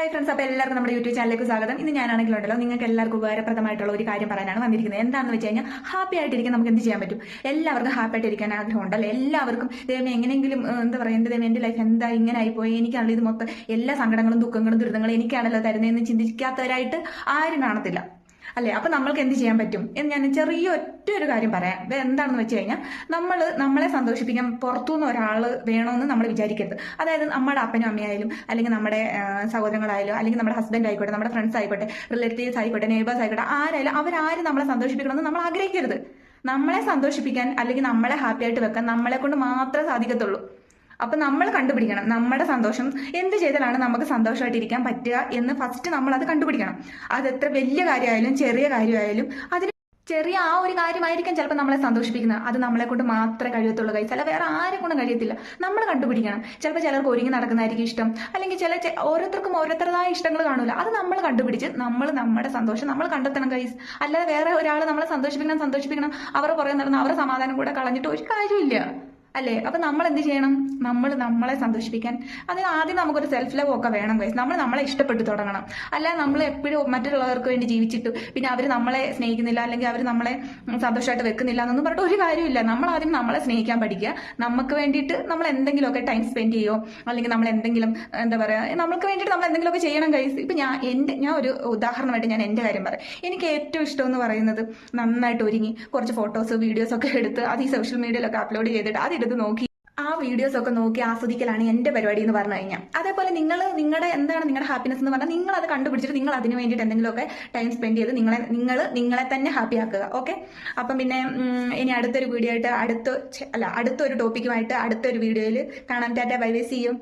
Hi friends അപ്പോൾ എല്ലാവർക്കും നമ്മുടെ യൂട്യൂബ് ചാനലിലേക്ക് സ്വാഗതം. ഇന്ന് ഞാനാണെങ്കിലും ഉണ്ടല്ലോ നിങ്ങൾക്ക് എല്ലാവർക്കും ഉപകാരപ്രദമായിട്ടുള്ള ഒരു കാര്യം പറയാനാണ് വന്നിരിക്കുന്നത്. എന്താണെന്ന് വെച്ച് കഴിഞ്ഞാൽ ഹാപ്പി ആയിട്ടിരിക്കാൻ നമുക്ക് എന്ത് ചെയ്യാൻ പറ്റും? എല്ലാവർക്കും ഹാപ്പി ആയിട്ടിരിക്കാൻ ആഗ്രഹം ഉണ്ടല്ലോ? എല്ലാവർക്കും ദൈവം എങ്ങനെയെങ്കിലും എന്താ പറയുക എന്റെ ദൈവം എന്റെ ലൈഫ് എന്താ ഇങ്ങനെ ആയിപ്പോയി എനിക്കാണല്ലോ ഇത് മൊത്തം എല്ലാ സങ്കടങ്ങളും ദുഃഖങ്ങളും ദുരിതങ്ങളും എനിക്കാണല്ലോ തരുന്നതെന്ന് ചിന്തിക്കാത്തവരായിട്ട് ആരും കാണത്തില്ല. അല്ലേ? അപ്പൊ നമ്മൾക്ക് എന്ത് ചെയ്യാൻ പറ്റും? എന്ന് ഞാൻ ചെറിയ ഒറ്റ ഒരു കാര്യം പറയാം. എന്താണെന്ന് വെച്ച് കഴിഞ്ഞാൽ നമ്മൾ നമ്മളെ സന്തോഷിപ്പിക്കാൻ പുറത്തുനിന്ന് ഒരാൾ വേണമെന്ന് നമ്മൾ വിചാരിക്കരുത്. അതായത് നമ്മുടെ അപ്പനും അമ്മയായാലും അല്ലെങ്കിൽ നമ്മുടെ സഹോദരങ്ങളായാലും അല്ലെങ്കിൽ നമ്മുടെ ഹസ്ബൻഡ് ആയിക്കോട്ടെ നമ്മുടെ ഫ്രണ്ട്സ് ആയിക്കോട്ടെ റിലേറ്റീവ്സ് ആയിക്കോട്ടെ നെയ്ബേഴ്സ് ആയിക്കോട്ടെ ആരായാലും അവരാരും നമ്മളെ സന്തോഷിപ്പിക്കണമെന്ന് നമ്മൾ ആഗ്രഹിക്കരുത്. നമ്മളെ സന്തോഷിപ്പിക്കാൻ അല്ലെങ്കിൽ നമ്മളെ ഹാപ്പി ആയിട്ട് വെക്കാൻ നമ്മളെ കൊണ്ട് മാത്രമേ സാധിക്കത്തുള്ളൂ. അപ്പൊ നമ്മൾ കണ്ടുപിടിക്കണം. നമ്മുടെ സന്തോഷം എന്ത് ചെയ്താലാണ് നമുക്ക് സന്തോഷമായിട്ടിരിക്കാൻ പറ്റുക എന്ന് ഫസ്റ്റ് നമ്മൾ അത് കണ്ടുപിടിക്കണം. അത് എത്ര വലിയ കാര്യമായാലും ചെറിയ കാര്യമായാലും അതിന് ചെറിയ ആ ഒരു കാര്യമായിരിക്കും ചിലപ്പോൾ നമ്മളെ സന്തോഷിപ്പിക്കുന്നത്. അത് നമ്മളെ കൊണ്ട് മാത്രമേ കഴിയത്തുള്ളൂ കൈസ് അല്ല വേറെ ആരെ കൊണ്ടും കഴിയത്തില്ല. നമ്മൾ കണ്ടുപിടിക്കണം. ചിലപ്പോൾ ചിലർക്ക് ഒരുങ്ങി നടക്കുന്നതായിരിക്കും ഇഷ്ടം. അല്ലെങ്കിൽ ചില ഓരോരുത്തർക്കും ഓരോരുത്തരുടേതായ ഇഷ്ടങ്ങൾ കാണൂല. അത് നമ്മൾ കണ്ടുപിടിച്ച് നമ്മൾ നമ്മുടെ സന്തോഷം നമ്മൾ കണ്ടെത്തണം കൈസ് അല്ലാതെ വേറെ ഒരാൾ നമ്മളെ സന്തോഷിപ്പിക്കണം സന്തോഷിപ്പിക്കണം. അവർ പുറകെ നടന്ന് അവരുടെ സമാധാനം കൂടെ കളഞ്ഞിട്ട് ഒരു കാര്യമില്ല അല്ലേ? അപ്പൊ നമ്മൾ എന്ത് ചെയ്യണം? നമ്മൾ നമ്മളെ സന്തോഷിപ്പിക്കാൻ. അതിന് ആദ്യം നമുക്കൊരു സെൽഫ് ലവ് ഒക്കെ വേണം ഗൈസ് നമ്മൾ നമ്മളെ ഇഷ്ടപ്പെട്ടു തുടങ്ങണം. അല്ല നമ്മൾ എപ്പോഴും മറ്റുള്ളവർക്ക് വേണ്ടി ജീവിച്ചിട്ട് പിന്നെ അവർ നമ്മളെ സ്നേഹിക്കുന്നില്ല അല്ലെങ്കിൽ അവർ നമ്മളെ സന്തോഷമായിട്ട് വെക്കുന്നില്ല എന്നൊന്നും പറഞ്ഞിട്ട് ഒരു കാര്യമില്ല നമ്മൾ ആദ്യം നമ്മളെ സ്നേഹിക്കാൻ പഠിക്കുക. നമുക്ക് വേണ്ടിയിട്ട് നമ്മൾ എന്തെങ്കിലുമൊക്കെ ടൈം സ്പെൻഡ് ചെയ്യോ അല്ലെങ്കിൽ നമ്മൾ എന്തെങ്കിലും എന്താ പറയുക നമുക്ക് വേണ്ടിയിട്ട് നമ്മൾ എന്തെങ്കിലുമൊക്കെ ചെയ്യണം ഗൈസ് ഇപ്പൊ ഞാൻ എന്റെ ഞാൻ ഒരു ഉദാഹരണമായിട്ട് ഞാൻ എന്റെ കാര്യം പറയാം. എനിക്ക് ഏറ്റവും ഇഷ്ടം എന്ന് പറയുന്നത് നന്നായിട്ട് ഒരുങ്ങി കുറച്ച് ഫോട്ടോസ് വീഡിയോസ് ഒക്കെ എടുത്ത് അത് ഈ സോഷ്യൽ മീഡിയയിലൊക്കെ അപ്ലോഡ് ചെയ്തിട്ട് അതെടുത്ത് നോക്കി ആ വീഡിയോസ് ഒക്കെ നോക്കി ആസ്വദിക്കലാണ് എന്റെ പരിപാടി എന്ന് പറഞ്ഞു കഴിഞ്ഞാൽ അതേപോലെ നിങ്ങൾ നിങ്ങളുടെ എന്താണ് നിങ്ങളുടെ ഹാപ്പിനെസ് എന്ന് പറഞ്ഞാൽ നിങ്ങൾ അത് കണ്ടുപിടിച്ചിട്ട് നിങ്ങൾ അതിന് വേണ്ടിയിട്ട് എന്തെങ്കിലുമൊക്കെ ടൈം സ്പെൻഡ് ചെയ്ത് നിങ്ങളെ നിങ്ങൾ നിങ്ങളെ തന്നെ ഹാപ്പി ആക്കുക ഓക്കെ അപ്പം പിന്നെ ഇനി അടുത്തൊരു വീഡിയോ ആയിട്ട് അടുത്ത അല്ല അടുത്തൊരു ടോപ്പിക്കുമായിട്ട് അടുത്തൊരു വീഡിയോയിൽ കാണാൻ ടാറ്റ ബൈ ബൈ യു